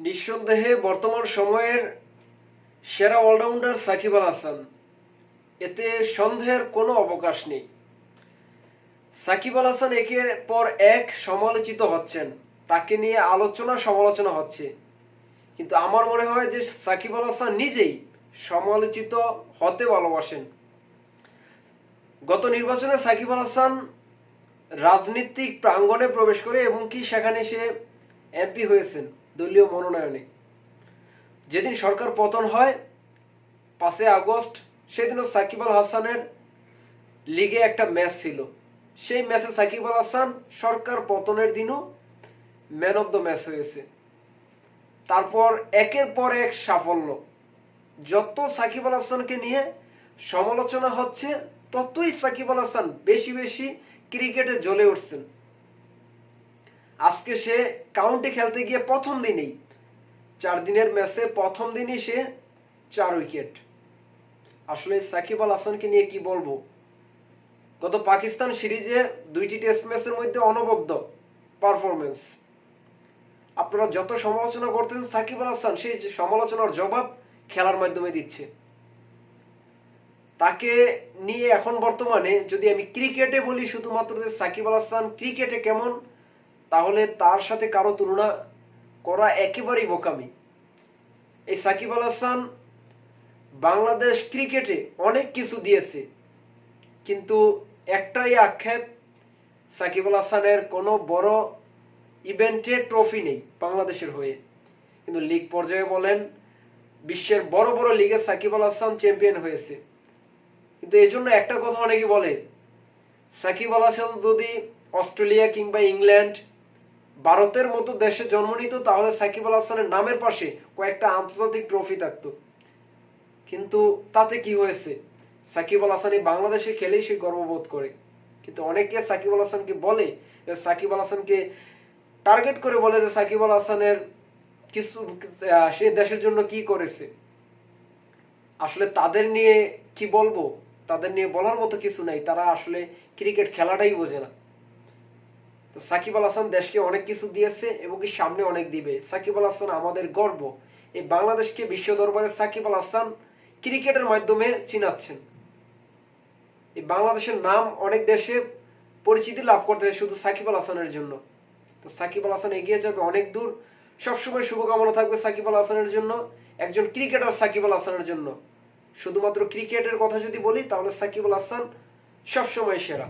নিঃসন্দেহে বর্তমান সময়ের সেরা অলরাউন্ডার সাকিব আল হাসান। এতে সন্দেহের কোনো অবকাশ নেই। সাকিব আল হাসান একের পর এক সমালোচিত হচ্ছেন। তাকে নিয়ে আলোচনা সমালোচনা হচ্ছে। কিন্তু আমার মনে হয় যে সাকিব আল হাসান নিজেই সমালোচিত হতে ভালোবাসেন। গত নির্বাচনে সাকিব আল হাসান রাজনীতিক প্রাঙ্গণে প্রবেশ করে এবং কি সেখানে সে এমপি হয়েছেন। দলীয় মনোনয়নে। যেদিন সরকার পতন হয়, পাঁচই আগস্ট, সেদিনও সাকিব আল হাসানের লিগে একটা ম্যাচ ছিল। সেই ম্যাচে সাকিব আল হাসান সরকার পতনের দিনও ম্যান অফ দ্য ম্যাচ হয়েছে। তারপর একের পর এক সাফল্য। যত সাকিব আল হাসানকে নিয়ে সমালোচনা হচ্ছে, ততই সাকিব আল হাসান বেশি বেশি ক্রিকেটে জ্বলে উঠছেন। আজকে সে কাউন্টি খেলতে গিয়ে প্রথম দিনেই, চার দিনের ম্যাচে প্রথম দিনই সে চার উইকেট আসলে সাকিব আল হাসানকে নিয়ে কি বলব? গত পাকিস্তান সিরিজে দুইটি টেস্ট ম্যাচের মধ্যে অনবদ্য পারফরমেন্স আপনারা যত সমালোচনা করতেন সাকিব আল হাসান, সেই সমালোচনার জবাব খেলার মাধ্যমে দিচ্ছে। তাকে নিয়ে এখন বর্তমানে যদি আমি ক্রিকেটে বলি, শুধুমাত্র যে সাকিব আল হাসান ক্রিকেটে কেমন তাহলে তার সাথে কারও তুলনা করা একেবারেই বোকামি। এই সাকিব আল হাসান বাংলাদেশ ক্রিকেটে অনেক কিছু দিয়েছে, কিন্তু একটাই আক্ষেপ, সাকিব আল হাসানের কোনো বড় ইভেন্টে ট্রফি নেই বাংলাদেশের হয়ে। কিন্তু লিগ পর্যায়ে বলেন, বিশ্বের বড় বড় লিগে সাকিব আল হাসান চ্যাম্পিয়ন হয়েছে। কিন্তু এই জন্য একটা কথা অনেকে বলে, সাকিব আল হাসান যদি অস্ট্রেলিয়া কিংবা ইংল্যান্ড ভারতের মতো দেশে জন্ম নিত, তাহলে সাকিব আল হাসানের নামের পাশে কয়েকটা আন্তর্জাতিক ট্রফি থাকতো। কিন্তু তাতে কি হয়েছে? সাকিব আল হাসান বাংলাদেশে খেলেই সে গর্ববোধ করে। কিন্তু অনেকে সাকিব আল হাসানকে বলে যে, সাকিব আল হাসানকে টার্গেট করে বলে যে, সাকিব আল হাসানের কিছু সে দেশের জন্য কি করেছে? আসলে তাদের নিয়ে কি বলব? তাদের নিয়ে বলার মতো কিছু নাই। তারা আসলে ক্রিকেট খেলাটাই বোঝে না। তো সাকিব আল হাসান দেশকে অনেক কিছু দিয়েছে এবং কি সামনে অনেক দিবে। সাকিব আল হাসান আমাদের গর্ব। এই বাংলাদেশকে বিশ্ব দরবারে সাকিব আল হাসান ক্রিকেটের মাধ্যমে চিনাচ্ছেন। এই বাংলাদেশের নাম অনেক দেশে পরিচিতি লাভ করতেছে শুধু সাকিব আল হাসানের জন্য। তো সাকিব আল হাসান এগিয়ে যাবে অনেক দূর। সবসময় শুভকামনা থাকবে সাকিব আল হাসানের জন্য। একজন ক্রিকেটার সাকিব আল হাসানের জন্য। শুধুমাত্র ক্রিকেটের কথা যদি বলি, তাহলে সাকিব আল হাসান সবসময় সেরা।